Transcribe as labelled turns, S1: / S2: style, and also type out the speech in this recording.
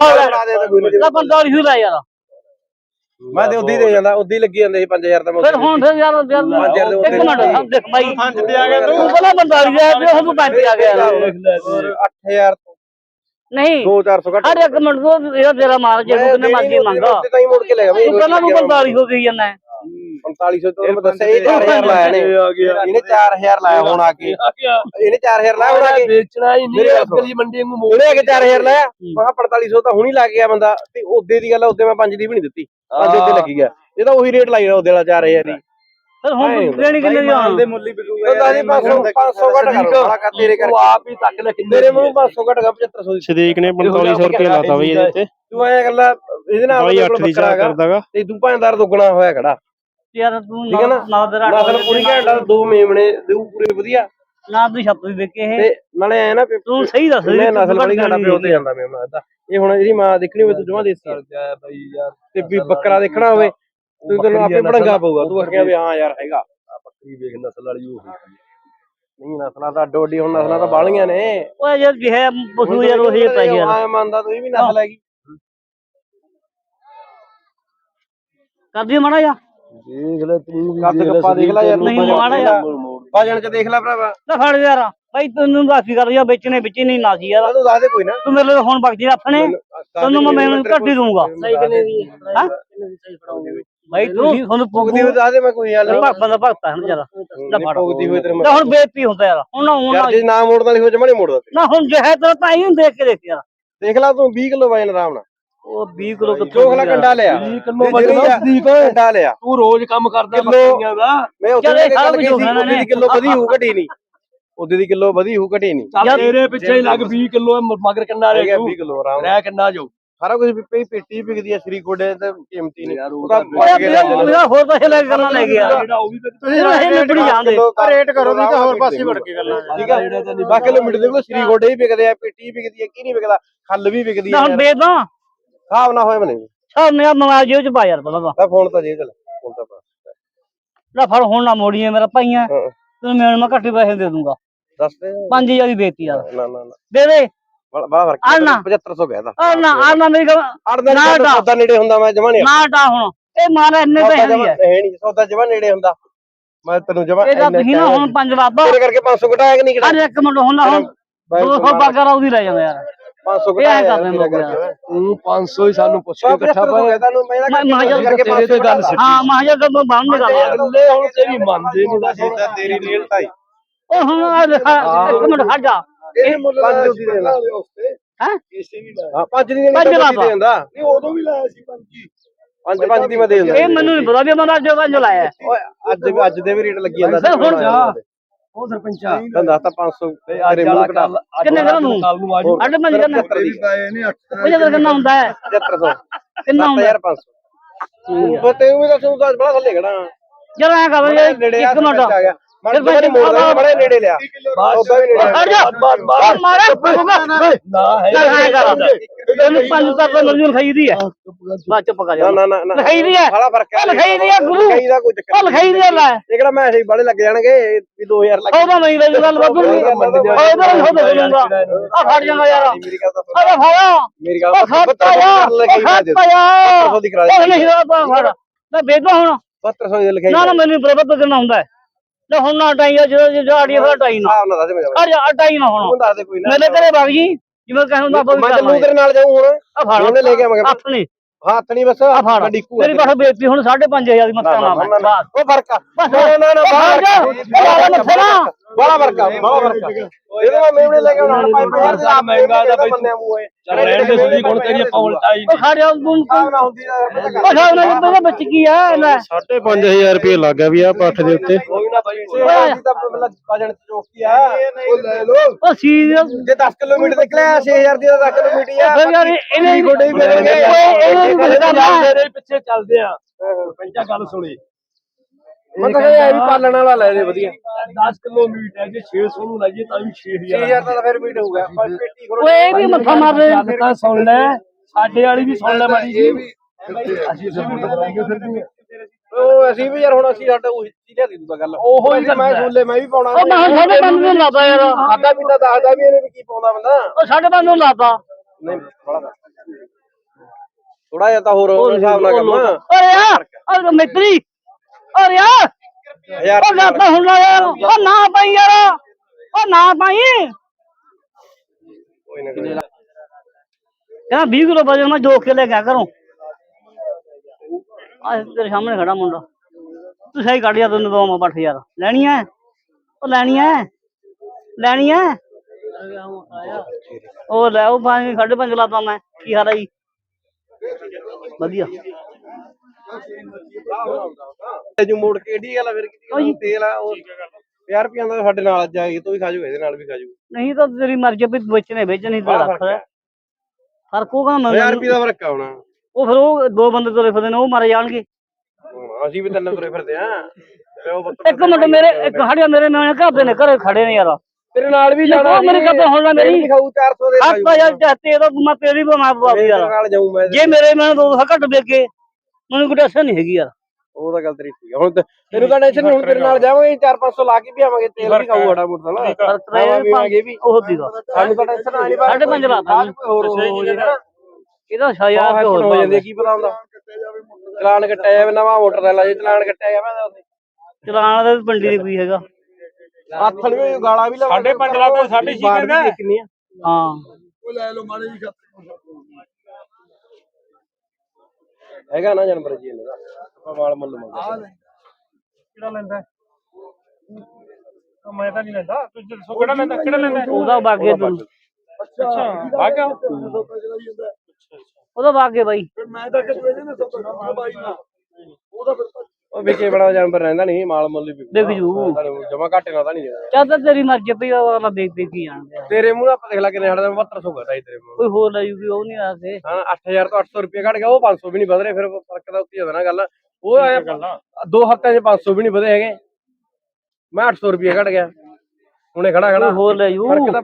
S1: ਦੇ ਤਾਂ
S2: ਲੈ 45 ਹੀ ਲੈ ਯਾਰ।
S1: ਮੈਂ ਤੇ ਉਦੀ ਦੇ ਜਾਂਦਾ ਉਦੀ ਲੱਗੀ ਜਾਂਦੇ ਸੀ 5000 ਤਾਂ ਮੈਂ
S2: ਫਿਰ ਹੁਣ ਫਿਰ ਯਾਰ
S1: ਪੰਜ ਦੇ
S2: ਇੱਕ ਮਿੰਟ ਦੇਖ। ਬਾਈ।
S3: ਪੰਜ ਤੇ ਆ ਗਿਆ
S2: ਤੂੰ।
S3: ਤੂੰ
S2: ਪਹਿਲਾਂ 45 ਜਾ ਤੇ ਹੁਣ ਤੂੰ 35 ਆ ਗਿਆ। ਯਾਰ।
S1: 8000 ਤੋਂ।
S2: ਨਹੀਂ
S1: 2400 ਘੱਟ
S2: ਹਰ ਇੱਕ ਮਿੰਟ ਤੋਂ ਇਹਦਾ ਤੇਰਾ ਮਾਲ ਜੇ ਤੂੰ ਕਿੰਨੇ ਮਰਜ਼ੀ ਮੰਗਾ
S1: ਤੇ ਤਾਂ ਹੀ ਮੁੜ ਕੇ ਲੈ ਗਿਆ
S2: ਤੂੰ ਪਹਿਲਾਂ ਨੂੰ 45 ਹੋ ਗਈ ਜਾਂਦਾ।
S1: 4500 ਤੋਂ ਮੈਂ ਦੱਸਿਆ ਇਹ 4000 ਲਾਇਆ ਨੇ ਇਹਨੇ 4000 ਲਾਇਆ ਹੁਣ ਆ ਕੇ। ਇਹਨੇ 4000 ਲਾਇਆ ਹੁਣ ਆ ਕੇ।
S3: ਵੇਚਣਾ ਹੀ ਨਹੀਂ
S1: ਗੱਲ ਸੁਣ।
S3: ਅਗਲੀ ਮੰਡੀ ਨੂੰ ਮੋੜ
S1: ਉਹਨੇ ਆ ਕੇ 4000 ਲਾਇਆ। ਮੈਂ ਕਿਹਾ 4500 ਤਾਂ ਹੁਣੀ ਗਿਆ ਬੰਦਾ। ਤੇ ਉਹਦੇ ਦੀ ਗੱਲ ਉਹਦੇ ਮੈਂ 5 ਦੀ ਵੀ ਨਹੀਂ ਦਿੱਤੀ। ਲੱਗੀ ਗਿਆ। ਇਹ ਤਾਂ ਉਹੀ ਰੇਟ ਲਾਈ ਨਾ ਉਹਦੇ ਵਾਲਾ 4000 ਦੀ।
S2: ਫਿਰ ਹੁਣ ਦੇਣੀ ਕਿੰਨੇ ਦੀ ਹੁਣ
S3: ਮੁੱਲ ਹੀ
S1: ਉਹ ਤਾਂ ਜੀ 500 500 ਘੱਟ ਕਰ। ਤੇਰੇ
S3: ਆਪ ਹੀ ਤੱਕ ਲੈ ਕਿੰਨੇ
S1: ਮੇਰੇ ਮੂੰਹ 500 ਘੱਟ ਗਾ 7500 ਦੀ।
S4: ਸਦੀਕ ਨੇ 4500 ਰੁਪਏ ਲਾਤਾ ਬਈ ਇਹਦੇ ਤੇ
S1: ਤੂੰ। ਐ ਗੱਲਾਂ ਇਹਦੇ ਨਾਲ ਆਪਣੇ
S4: 8
S1: ਕੋਲ
S4: ਦੀ
S1: ਬੱਕਰਾ
S4: ਚਾਹ
S1: ਹੈਗਾ।
S4: ਕਰਦਾਗਾ।
S1: ਤੇ ਤੂੰ ਭਾਂਦਾਰ ਦੁੱਗਣਾ ਹੋਇਆ ਖੜਾ।
S2: ਯਾਰ ਤੂੰ
S1: ਠੀਕ ਹੈ ਨਾ?
S2: ਨਾ ਤੇਰਾ
S1: ਨਸਲ ਪੂਰੀ ਘੰਟਾ ਦੋ ਮੇਮਣੇ ਦੇਊ ਪੂਰੇ ਵਧੀਆ।
S2: ਨਾ ਤੂੰ ਛੱਪ ਵੀ ਵੇਖੇ ਇਹ।
S1: ਤੇ ਨਾਲੇ ਐ ਨਾ ਵੀ
S2: ਤੂੰ ਸਹੀ ਦੱਸ ਤੂੰ
S1: ਨਸਲ ਬੜੀ
S2: ਘੱਟ
S1: ਪਿਓ ਤੇ ਜਾਂਦਾ ਮੇਮਣਾ ਦਾ ਇਹ ਹੁਣ ਇਹਦੀ ਮਾਂ ਦੇਖਣੀ ਹੋਵੇ ਤੂੰ ਜਮਾ ਦੇਸੀ ਆ।
S3: ਜਾ ਬਈ ਯਾਰ
S1: ਤੇ ਵੀ ਬੱਕਰਾ ਦੇਖਣਾ ਹੋਵੇ ਤੂੰ ਤੈਨੂੰ ਆਪੇ ਪੜੰਗਾ ਪਊਗਾ। ਤੂੰ ਆਖਿਆ ਵੀ ਹਾਂ ਯਾਰ ਹੈਗਾ।
S3: ਬੱਕਰੀ ਵੇਖ ਨਸਲ ਵਾਲੀ ਉਹ
S1: ਨਹੀਂ ਨਸਲਾਂ ਤਾਂ ਅੱਡੀ ਹੁਣ ਨਸਲਾਂ ਤਾਂ ਬਾਲੀਆਂ ਨੇ।
S2: ਓਏ ਯਾਰ ਜਿਹੇ ਪਸ਼ੂ ਯਾਰ ਉਹ ਪੈ ਯਾਰ।
S1: ਆ ਮੰਨਦਾ ਤੂੰ ਵੀ ਨਸਲ ਹੈਗੀ।
S2: ਕਰਦੀ ਮਾੜਾ ਜਾ
S3: ਦੇਖ ਲੈ ਤੂੰ ਵੀ
S1: ਕੱਦ ਕੱਪਾ ਦੇਖ ਲੈ ਯਾਰ
S2: ਨਹੀਂ ਮਾੜਾ ਯਾਰ।
S1: ਵਜਣ ਚ ਦੇਖ ਲੈ ਭਰਾਵਾ।
S2: ਲੈ ਫੜ ਯਾਰ ਬਾਈ ਤੈਨੂੰ ਬਾਕੀ ਕਰ ਜਾ ਵੇਚਣੇ ਵਿੱਚ ਨਹੀਂ ਨਾ ਸੀ ਯਾਰ
S1: ਤੂੰ ਦੱਸ ਦੇ ਕੋਈ ਨਾ।
S2: ਤੂੰ ਮੇਰੇ ਲਈ ਹੁਣ ਬਖਜੀ ਰੱਖਣੇ ਤੈਨੂੰ ਮੈਂ ਮੈਨੂੰ ਘੱਟ ਹੀ ਦੂੰਗਾ
S3: ਸਹੀ ਕਿੰਨੇ ਦੀ
S2: ਹਾਂ? ਬਾਈ ਤੂੰ ਤੁਹਾਨੂੰ
S1: ਪੁੱਗਦੀ ਹੋਈ ਦੱਸ ਦੇ ਮੈਂ ਕੋਈ ਹੱਲ। ਨਹੀਂ
S2: ਭਗਤਾਂ ਦਾ ਭਗਤਾ ਹੁਣ ਜਰਾ। ਲੈ ਫੜ
S1: ਪੁੱਗਦੀ ਹੋਈ ਤੇਰੇ
S2: ਲੈ ਹੁਣ ਬੇਇੱਜ਼ਤੀ ਹੁੰਦਾ ਯਾਰ ਹੁਣ ਨਾ ਹੁਣ
S1: ਯਾਰ
S2: ਨਾ-
S1: ਜੇ ਨਾ ਮੋੜਨ ਵਾਲੀ ਹੋ ਜਮਾ ਨਹੀਂ ਮੋੜਦਾ
S2: ਨਾ ਹੁਣ ਜੇ ਹੈ ਤਾਂ ਤਾਂ ਹੀ ਦੇਖ ਕੇ ਦੇਖ ਯਾਰ।
S1: ਦੇਖ ਲੈ ਤੂੰ 20 ਕਿਲੋ ਵਜਨ ਆਰਾਮ ਨਾਲ।
S2: ਉਹ 20 ਕਿਲੋ
S1: ਚੋਖ ਲੈ ਕੰਡਾ ਲਿਆ।
S3: 20 ਕਿਲੋ
S1: ਤੇ ਜਿਹੜੀ
S3: ਵਜਨ
S1: ਆ,
S3: ਸਦੀਕ
S1: ਕੰਡਾ ਲਿਆ।
S3: ਤੂੰ ਰੋਜ਼ ਕੰਮ ਕਰਦਾ
S1: ਕਿਲੋ-
S3: ਬੱਕਰੀਆਂ ਦਾ।
S1: ਮੈਂ ਉੱਥੇ
S2: ਚੱਲ ਇਹ
S1: ਦੀ
S2: ਸਾਰਾ
S1: ਗੱਲ
S2: ਕੁਝ
S1: ਕੀਤੀ
S2: ਹੋਣਾ
S1: ਉਹਦੀ ਦੀ ਕਿਲੋ ਵਧੀ ਹੋਊ ਘਟੀ ਨਹੀਂ। ਉਹਦੇ ਦੀ ਕਿਲੋ ਵਧੀ ਹੋਊ ਘਟੀ ਨਹੀਂ।
S3: ਚੱਲ
S2: ਯਾਰ-
S3: ਤੇਰੇ ਪਿੱਛੇ ਹੀ ਲੱਗ 20 ਕਿਲੋ ਮਗਰ ਕਿੰਨਾ ਰਹਿ
S1: ਹੈਗਾ
S3: ਗਿਆ
S1: 20 ਕਿਲੋ ਆਰਾਮ ਨਾਲ।
S3: ਰਹਿ ਕਿੰਨਾ ਜੋ।
S1: ਸਾਰਾ ਕੁਝ ਪਈ ਪੇਟੀ ਵਿਕਦੀ ਆ ਸ੍ਰੀ ਕੋਡੇ ਤੇ ਕੀਮਤੀ ਨਹੀਂ।
S3: ਯਾਰ ਉਹ
S1: ਉਹਦਾ
S3: ਤਾਂ
S2: ਓਏ
S1: ਬਚ ਗਿਆ
S2: ਮੇਰਾ ਮੇਰਾ ਹੋਰ ਪੈਸੇ ਲੈ ਕੇ ਗੱਲਾਂ ਲੈ ਗਿਆ
S3: ਜਿਹੜਾ ਉਹ ਵੀ ਤਾਂ
S2: ਤੁਸੀਂ ਇਹ ਨਿਬੜੀ ਜਾਂਦੇ।
S1: ਰੇਟ ਕਰੋ ਨਹੀਂ ਤਾਂ ਹੋਰ ਪਾਸੇ ਵੜ ਕੇ ਗੱਲਾਂ ਠੀਕ ਆ
S3: ਜਿਹੜਾ ਤਾਂ ਨਹੀਂ
S1: 10 ਕਿਲੋ ਮਿਲਦੇ ਕੋਲ ਸ੍ਰੀ ਕੋਡੇ ਵੀ ਵਿਕਦੇ ਆ ਪੇਟੀ ਵੀ ਵਿਕਦੀ ਆ ਕੀ ਨਹੀਂ ਵਿਕਦਾ? ਖੱਲ ਵੀ ਵਿਕਦੀ
S2: ਨਾ
S1: ਆ
S2: ਹੁਣ
S1: ਹਿਸਾਬ ਨਾ ਹੋਏ ਮਨੇ
S2: ਸਭ ਮੇਰਾ ਮੋਬਾਈਲ ਜੇਬ ਚ ਪਾ ਯਾਰ ਤਾਂ।
S1: ਆ ਫੋਨ ਤਾਂ ਜੇ ਚੱਲ ਫੋਨ ਤਾਂ ਪਾ।
S2: ਲੈ ਫੜ ਹੁਣ ਨਾ ਮੋੜੀਏ ਮੇਰਾ ਭਾਈਆਂ।
S1: ਹਾਂ।
S2: ਤੈਨੂੰ ਮੈਂ ਮੈਂ ਘੱਟੇ ਪੈਸੇ ਦੇ ਦੂੰਗਾ।
S1: ਦੱਸ ਦੇ।
S2: 5000 ਦੀ ਵੇਚਤੀ ਯਾਰ।
S1: ਨਾ ਨਾ ਨਾ।
S2: ਦੇ ਦੇ।
S1: ਬੜਾ ਬੜਾ ਫ਼ਰਕ
S2: ਆ ਨਾ।
S1: 7500 ਗਿਆ ਦਾ
S2: ਆ ਨਾ ਆ ਨਾ ਮੇਰੀ ਗੱਲ
S1: ਅੜ ਦਾ
S2: ਨਾ ਹਟਾ।
S1: ਸੌਦਾ ਨੇੜੇ ਹੁੰਦਾ ਮੈਂ ਜਮਾ ਨਹੀਂ
S2: ਨਾ ਹਟਾ ਹੁਣ। ਇਹ ਮਾਰਾ ਇੰਨੇ ਪੈਸੇ ਦੀ ਹੈ।
S1: ਹੈ ਨਹੀਂ ਸੌਦਾ ਜਮਾ ਨੇੜੇ ਹੁੰਦਾ। ਮੈਂ ਤੈਨੂੰ ਜਮਾ
S2: ਇਹ ਤਾਂ ਤੁਸੀਂ ਨਾ ਹੁਣ ਪੰਜ ਲਾਦਾ
S1: ਤੇਰੇ ਕਰਕੇ 500 ਘਟਾਇਆ ਕਿ ਨਹੀਂ ਘਟਾਇਆ?
S2: ਅਰੇ ਇੱਕ ਮਿੰਟ ਹੁਣ ਨਾ ਹੁਣ 200 ਬਾਗਰ ਉਹਦੀ ਲੈ ਜਾਂਦਾ ਯਾਰ।
S1: 500
S2: ਇਹ ਐਂ
S1: ਘਟਾਇਆ
S2: ਕਰਦੇ ਲੋਕ ਯਾਰ।
S3: ਤੂੰ। 500 ਹੀ ਸਾਨੂੰ ਪੁੱਛ ਕੇ ਇਕੱਠਾ
S1: ਪਾ
S3: ਪਾਇਆ।
S1: ਤੁਹਾਨੂੰ ਮੈਂ
S2: ਮੈਂ ਮਹਾਜਨ
S1: ਕਰਕੇ
S3: ਤੇਰੇ ਤੇ ਗੱਲ ਸਿੱਟੀ।
S2: ਹਾਂ ਮਹਾਜਨ ਤੋਂ ਬੰਦ ਕਰ
S3: ਗੱਲੇ ਹੁਣ ਤੇਰੀ ਮੰਨਦੇ ਨਹੀਂ ਦਾ
S1: ਤੇਰੀ ਨੀਲ ਢਾਈ
S2: ਉਹ ਹੁਣ ਆ ਲਿਖਾ ਇੱਕ ਮਿੰਟ ਖੜ ਜਾ।
S1: ਇਹ ਮੁੱਲ ਪੰਜ ਦੀ। ਦੇਣਾ
S2: ਹੈਂ?
S1: ਹਾਂ ਪੰਜ ਦੀ ਦੇਣੀ
S2: ਪੰਜ
S1: ਤਾਂ
S2: ਲਾ
S1: ਦੇ ਦਿੰਦਾ
S3: ਨਹੀਂ ਉਦੋਂ ਵੀ ਲਾਇਆ ਸੀ ਪੰਜੀ
S1: ਪੰਜ ਪੰਜ ਦੀ ਮੈਂ ਦੇ ਦਿੰਦਾ।
S2: ਇਹ ਮੈਨੂੰ ਨਹੀਂ ਪਤਾ ਵੀ ਮੈਂ ਅੱਜ ਪੰਜ ਲਾਇਆ।
S1: ਓਏ ਅੱਜ ਵੀ ਅੱਜ ਦੇ ਵੀ ਰੇਟ ਲੱਗੀ ਜਾਂਦਾ।
S2: ਸਰ, ਹੁਣ
S3: ਜਾ। ਉਹ ਸਰਪੰਚਾ
S1: ਤਾਂ ਦੱਸਤਾ 500 ਤੇਰੇ ਮੂੰਹ ਘਟਾ
S2: ਕਿੰਨੇ ਦਿਨਾਂ ਨੂੰ?
S3: ਕੱਲ ਨੂੰ ਆਜੋ
S2: ਅੱਡ ਪੰਜ ਕਰਨਾ ਉਹ ਜਦੋਂ ਕਿੰਨਾ ਹੁੰਦਾ ਹੈ?
S1: 7500
S2: ਕਿੰਨਾ ਹੁੰਦਾ ਹੈ?
S1: 7500 ਤੂੰ ਤੇ ਉਹ ਤਾਂ ਤੂੰ ਤਾਂ ਬੜਾ ਥੱਲੇ ਖੜਾ।
S2: ਇੱਕ ਮਿੰਟ
S1: ਮੋੜਦਾ
S2: ਬਾਅਦ-
S1: ਬੜੇ ਨੇੜੇ ਲਿਆ। ਉਹਦਾ ਵੀ ਨੇੜੇ
S2: ਖੜ ਜਾ
S3: ਬਸ ਬਸ
S2: ਮਾਰੇ
S3: ਨਾ ਹੈ।
S2: ਚੱਲ ਐ ਕਰ ਤੈਨੂੰ ਪੰਜ ਤੱਕ ਤਾਂ ਮਰਜ਼ੀ ਲਿਖਾਈ ਦੀ ਹੈ ਬਾ ਚੁੱਪ ਕਰ।
S1: ਨਾ
S2: ਜਾ
S1: ਨਾ ਨਾ ਨਾ।
S2: ਲਿਖਾਈ ਦੀ ਹੈ।
S1: ਬੜਾ ਫ਼ਰਕ ਹੈ
S2: ਉਹ ਲਿਖਾਈ ਦੀ ਹੈ ਗੁਰੂ।
S1: ਲਿਖਾਈ ਦਾ ਕੋਈ ਚੱਕਰ
S2: ਉਹ ਲਿਖਾਈ ਦੀ ਹੈ ਲੈ।
S1: ਇਹ ਕਿਹੜਾ ਮੈਂ ਐਸੇ ਬੜੇ ਲੱਗ ਜਾਣਗੇ ਵੀ 2000 ਲੱਗ
S2: ਉਹਦਾ ਨਹੀਂ ਲੈ ਗੱਲ ਬਾਬੂ ਉਹਦਾ ਨਹੀਂ ਹੋ ਦਊਗਾ ਆ ਫੜ ਜਾਗਾ ਯਾਰ। ਆ
S1: ਮੇਰੀ ਗੱਲ ਤਾਂ ਸੁਣ।
S2: ਫੜਾ।
S1: ਮੇਰੀ ਗੱਲ
S2: ਉਹ
S1: ਤਾਂ
S2: ਖਾਤਾ ਯਾਰ ਉਹ ਖਾਤਾ ਯਾਰ
S1: 700 ਦੀ ਕਰਾ
S2: ਉਹ ਨਹੀਂ ਹੋਦਾ ਫੜ। ਲੈ ਵੇਚਦਾ ਹੁਣ।
S1: 700 ਦੀ ਲਿਖਾਈ
S2: ਨਾ ਨਾ ਮੈਨੂੰ ਪ੍ਰਭਤ ਕਰਨਾ ਹੁੰਦਾ ਹੈ। ਲੈ ਹੁਣ ਨਾ ਟਾਈ ਜਦੋਂ ਜਦੋਂ ਆੜੀ ਫਿਰ ਟਾਈ ਨਾ।
S1: ਨਾਲ ਦੱਸ ਮੈਂ
S2: ਟਾਈ ਨਾ ਹੁਣ।
S1: ਤੂੰ ਦੱਸ ਦੇ ਕੋਈ ਨਾ।
S2: ਮੇਰੇ ਤੇਰੇ ਬਾਗ ਜੀ ਜਿਵੇਂ ਕਹਿੰਦਾ ਬਾਬਾ
S1: ਮੈਂ ਚੱਲੂ ਤੇਰੇ ਨਾਲ ਜਾਊਂ ਹੁਣ।
S2: ਆ ਫੜ।
S1: ਉਹਨੇ ਲੈ ਕੇ ਆਵਾਂਗੇ।
S2: ਆਪਣੀ
S1: ਹੱਥ ਨਹੀਂ ਬਸ
S2: ਆ ਫੜ।
S1: ਡਿੱਕੂ
S2: ਮੇਰੀ ਪਾਸ ਬੇਇੱਜ਼ਤੀ ਹੁਣ 5500 ਦੀ ਮੱਤਾ ਨਾ
S1: ਨਾ, ਨਾ,
S2: ਬਸ।
S1: ਉਹ ਫ਼ਰਕ ਆ।
S2: ਬਸ।
S1: ਨਾ ਨਾ ਨਾ ਬਾਹਰ
S2: ਜਾ। ਮੱਥਾ ਨਾ
S1: ਬੜਾ ਫ਼ਰਕ ਆ ਬੜਾ ਫ਼ਰਕ ਆ ਇਹਦੇ ਮੈਂ ਮੇਵਣੇ ਲੈ ਕੇ ਆਉਣਾ ਪਾਈ ਪਾਈ
S3: ਦਾ ਮਹਿੰਗਾ ਦਾ ਬਈ
S1: ਬੰਨਿਆ ਮੂੰਹ
S3: ਚੱਲ ਰਹਿਣ ਦੇ ਸੁਣੀ ਹੁਣ ਤੇਰੀ ਪੌਲ ਟਾਈ
S2: ਉਹ ਖੜ ਜਾ ਤੂੰ
S1: ਹਿਸਾਬ ਨਾਲ ਹੁੰਦੀ ਆ
S2: ਉਹ ਖੜ ਨਾ ਇਹਦੇ ਵਿੱਚ ਕੀ ਆ ਲੈ।
S4: 5500 ਰੁਪਏ ਲੱਗ ਗਿਆ ਵੀ ਆ ਪੱਠ ਦੇ ਉੱਤੇ।
S3: ਕੋਈ ਨਾ ਬਾਈ
S1: ਅਸੀਂ ਤਾਂ ਮਤਲਬ ਵਜਣ ਚ ਚੋਕੀ ਆ। ਉਹ ਲੈ ਲੋ
S2: ਉਹ ਸੀਰੀਅਸ।
S1: ਜੇ 10 ਕਿਲੋਮੀਟਰ ਨਿਕਲਿਆ 6000 ਦੀ ਤਾਂ 10 ਕਿਲੋਮੀਟਰ ਆ।
S2: ਫਿਰ ਯਾਰ ਇਹਨੇ
S1: ਗੋਡੇ ਵੀ
S2: ਹੈ।
S3: ਤੇਰੇ ਪਿੱਛੇ ਚੱਲਦੇ ਆ। ਸਰਪੰਚਾ ਗੱਲ ਸੁਣੀ।
S1: ਮੈਂ ਤਾਂ ਇਹ ਵੀ ਪਾਲਣ ਵਾਲਾ ਲੈ ਲੈ ਵਧੀਆ।
S3: 10 ਕਿਲੋਮੀਟਰ ਜੇ 600 ਨੂੰ ਲਾਈਏ ਤਾਂ ਵੀ 6000
S1: 6000 ਤਾਂ ਫਿਰ ਮੀਟ ਹੋਊਗਾ। ਪਰ ਪੇਟੀ ਕਰੋ।
S2: ਓਏ ਇਹ ਵੀ ਮੱਥਾ ਮਾਰ। ਰਹੇ
S3: ਗੱਲ ਤਾਂ ਸੁਣ ਲੈ। ਸਾਡੇ ਵਾਲੀ ਵੀ ਸੁਣ ਲੈ ਮਾੜੀ ਜੀ। ਅਸੀਂ ਸਬੂਤ ਕਰਾਂਗੇ ਫਿਰ ਵੀ
S1: ਉਹ ਅਸੀਂ ਵੀ ਯਾਰ ਹੁਣ ਅਸੀਂ ਸਾਡਾ ਉਹੀ ਚੀਜ਼ ਲਿਆ ਦਿੱਤਾ ਗੱਲ।
S3: ਉਹੋ ਹੀ
S1: ਮੈਂ ਸੁਣ ਲੈ ਮੈਂ ਵੀ ਪਾਉਣਾ।
S2: ਉਹ ਮੈਂ ਸਾਡੇ ਬੰਦ ਨੂੰ ਲਾਤਾ ਯਾਰ।
S1: ਖਾਦਾ ਪੀਤਾ ਦੱਸਦਾ ਵੀ ਇਹਨੇ ਵੀ ਕੀ ਪਾਉਂਦਾ ਬੰਦਾ?
S2: ਉਹ ਸਾਡੇ ਬੰਦ ਨੂੰ ਲਾਤਾ।
S1: ਨਹੀਂ ਬੜਾ ਥੋੜਾ ਜਿਹਾ ਤਾਂ ਹੋਰ ਹਿਸਾਬ ਨਾਲ ਕੰਮ
S2: ਓਏ ਯਾਰ ਮਿੱਤਰੀ। ਓਏ ਯਾਰ
S1: ਹਜ਼ਾਰ
S2: ਓ ਨਾ ਤਾਂ ਹੁਣ ਨਾ ਯਾਰ ਓ ਨਾ ਪਾਈ ਯਾਰ ਓ ਨਾ ਪਾਈ।
S1: ਕੋਈ ਨਾ ਕੋਈ ਨਾ।
S2: ਕਹਿੰਦਾ 20 ਕਿਲੋ ਵਜਨ ਮੈਂ ਜੋਖ ਕੇ ਲੈ ਗਿਆ ਘਰੋਂ। ਆ ਤੇਰੇ ਸਾਹਮਣੇ ਖੜਾ ਮੁੰਡਾ। ਤੂੰ ਸਹੀ ਕੱਢ ਜਾ ਤੈਨੂੰ ਦਵਾਵਾਂ ਪੱਠ ਯਾਰ। ਲੈਣੀ ਐ? ਉਹ ਲੈਣੀ ਐ? ਲੈਣੀ ਐ? ਉਹ ਲੈ ਉਹ ਪੰਜ ਸਾਢੇ ਪੰਜ ਲਾਤਾ ਮੈਂ ਕੀ ਹਾਲ ਹੈ ਜੀ? ਵਧੀਆ।
S1: ਜੋ ਮੋੜ ਕੇ ਏਡੀ ਗੱਲ ਆ ਫਿਰ ਕੀ ਤੇਲ ਆ ਉਹ 50 ਰੁਪਈਆਂ ਦਾ ਸਾਡੇ ਨਾਲ ਅੱਜ ਆਏਗੀ ਤੂੰ ਵੀ ਖਾ ਜੂ ਇਹਦੇ ਨਾਲ ਵੀ ਖਾ ਜੂ।
S2: ਨਹੀਂ ਤਾਂ ਤੇਰੀ ਮਰਜ਼ੀ ਵੀ ਵੇਚਣੇ ਵੇਚਣੀ ਤੇ ਰੱਖ
S1: ਫ਼ਰਕ
S2: ਉਹ ਕਹਿੰਦਾ
S1: 1000
S2: ਮੈਨੂੰ
S1: ਰੁਪਏ ਦਾ ਫ਼ਰਕ ਆ ਹੁਣ।
S2: ਉਹ ਫਿਰ ਉਹ ਦੋ ਬੰਦੇ ਤੁਰੇ ਫਿਰਦੇ ਨੇ ਉਹ ਮਾਰੇ ਜਾਣਗੇ।
S1: ਅਸੀਂ ਵੀ ਤਿੰਨ ਤੁਰੇ ਫਿਰਦੇ ਆ।
S2: ਇੱਕ ਮਿੰਟ ਮੇਰੇ ਇੱਕ ਖੜਿਆ ਮੇਰੇ ਮੈਂ ਘਰ ਨੇ ਘਰੇ ਖੜੇ ਨੇ ਯਾਰ।
S1: ਤੇਰੇ ਨਾਲ ਵੀ
S2: ਜਾਣਾ ਮੇਰੇ ਕੱਪੇ ਹੁਣ ਮੇਰੀ
S1: ਖਾਊ 400 ਦੇ
S2: ਹੱਥ ਯਾਰ ਚਾਹਤੇ ਤਾਂ ਮੈਂ ਤੇਰੀ ਬਣਾ
S1: ਮੇਰੇ
S2: ਯਾਰ
S1: ਨਾਲ
S2: ਜੇ ਮੇਰੇ ਮੈਂ ਦੋ ਘੱਟ ਦੇ ਕੇ ਮੈਨੂੰ ਕੋਈ ਟੈਨਸ਼ਨ ਨਹੀਂ ਹੈਗੀ ਯਾਰ।
S1: ਉਹ ਤਾਂ ਗੱਲ ਤੇਰੀ ਠੀਕ ਆ। ਹੁਣ ਤੇ- ਤੈਨੂੰ ਤਾਂ ਟੈਨਸ਼ਨ ਨਹੀਂ ਹੁਣ ਤੇਰੇ ਨਾਲ ਜਾਵਾਂਗੇ 4-500 ਲਾ ਕੇ ਵੀ ਆਵਾਂਗੇ ਤੇਲ ਵੀ ਖਾਊ ਸਾਡਾ ਮੋਟਰਸਾਈਕਲ
S2: ਫ਼ਰਕ ਤਾਂ
S1: ਆਵਾਂ ਵੀ ਆਵਾਂਗੇ ਵੀ।
S2: ਉਹ ਦੀਦਾ
S1: ਸਾਨੂੰ ਤਾਂ ਟੈਨਸ਼ਨ ਆ ਨਹੀਂ
S2: ਸਾਢੇ ਪੰਜ ਲਾਤਾ ਮੈਂ।
S1: ਹੋਰ ਹੋ ਜਾਏਗਾ
S2: ਇਹਦਾ ਛਾਇਆ
S1: ਆਹ ਹੋ ਜਾਂਦੀ ਆ, ਕੀ ਪਤਾ ਹੁੰਦਾ। ਚਲਾਨ ਕੱਟਿਆ ਜਾਵੇ ਨਵਾਂ ਮੋਟਰਸਾਈਕਲ ਆ ਜੇ ਚਲਾਨ ਕੱਟਿਆ ਜਾਵੇ ਤਾਂ ਉੱਥੇ
S2: ਚਲਾਣ ਦਾ ਪਿੰਡੀ ਦੀ ਕੋਈ ਹੈਗਾ।
S1: ਆਥਣ ਵੀ ਗਾਲਾਂ ਵੀ ਲਾਉਂਦੇ
S3: ਸਾਢੇ ਪੰਜ ਲਾ ਤਾਂ ਸਾਢੇ ਛੇ ਕਹਿੰਦਾ।
S1: ਕਿੰਨੀ ਆ।
S2: ਹਾਂ।
S1: ਹੈਗਾ ਨਾ ਜਨਵਰ ਜੀ ਇਹਨਾਂ ਦਾ? ਆਪਾਂ ਮਾਲ ਮੁੱਲ ਮੰਗਦੇ
S3: ਕਿਹੜਾ ਲੈਂਦਾ? ਉਹ ਮੈਂ ਤਾਂ ਨਹੀਂ ਲੈਂਦਾ। ਤੂੰ ਦੱਸੋ ਕਿਹੜਾ ਲੈਂਦਾ? ਕਿਹੜਾ ਲੈਂਦਾ?
S2: ਉਹਦਾ ਬਾਗੇ ਤੂੰ
S3: ਅੱਛਾ। ਭਾਗਾ
S2: ਉਹਦਾ ਬਾਗੇ ਬਾਈ।
S1: ਉਹ ਵਿਕੇ ਬੜਾ ਜਾਨਵਰ ਰਹਿੰਦਾ ਨਹੀਂ ਮਾਲ ਮੁੱਲ ਵੀ
S2: ਵਿਕ ਜੂ।
S1: ਜਮਾ ਘਾਟੇ ਨਾਲ ਤਾਂ ਨਹੀਂ ਦੇਣਾ।
S2: ਚੱਲ ਤਾਂ ਤੇਰੀ ਮਰਜ਼ੀ ਪਈ ਉਹ ਵਾਲਾ ਦੇਖ ਦੇਖ ਹੀ ਜਾਣਦੇ
S1: ਤੇਰੇ ਮੂੰਹ ਆਪਾਂ ਦੇਖ ਲੈ ਕਿੰਨੇ ਸਾਡਾ 7200 ਕਰਦਾ ਸੀ ਤੇਰੇ ਮੂੰਹ
S2: ਕੋਈ ਹੋਰ ਲੈ ਜੂਗੀ ਉਹ ਨਹੀਂ ਆਸੇ
S1: ਹਾਂ 8000 ਤੋਂ 800 ਰੁਪਏ ਘਟ ਗਿਆ ਉਹ 500 ਵੀ ਨਹੀਂ ਵਧ ਰਿਹਾ ਫਿਰ ਫ਼ਰਕ ਤਾਂ ਉੱਤੇ ਜਾਂਦਾ ਨਾ ਗੱਲ। ਉਹ ਆਇਆ ਦੋ ਹਫ਼ਤਿਆਂ 'ਚ 500 ਵੀ ਨਹੀਂ ਵਧੇ ਹੈਗੇ। ਮੈਂ 800 ਰੁਪਏ ਘਟ ਗਿਆ। ਹੁਣੇ ਖੜਾ ਖੜਾ।
S2: ਕੋਈ ਹੋਰ ਲੈ ਜੂ।
S1: ਫ਼ਰਕ ਤਾਂ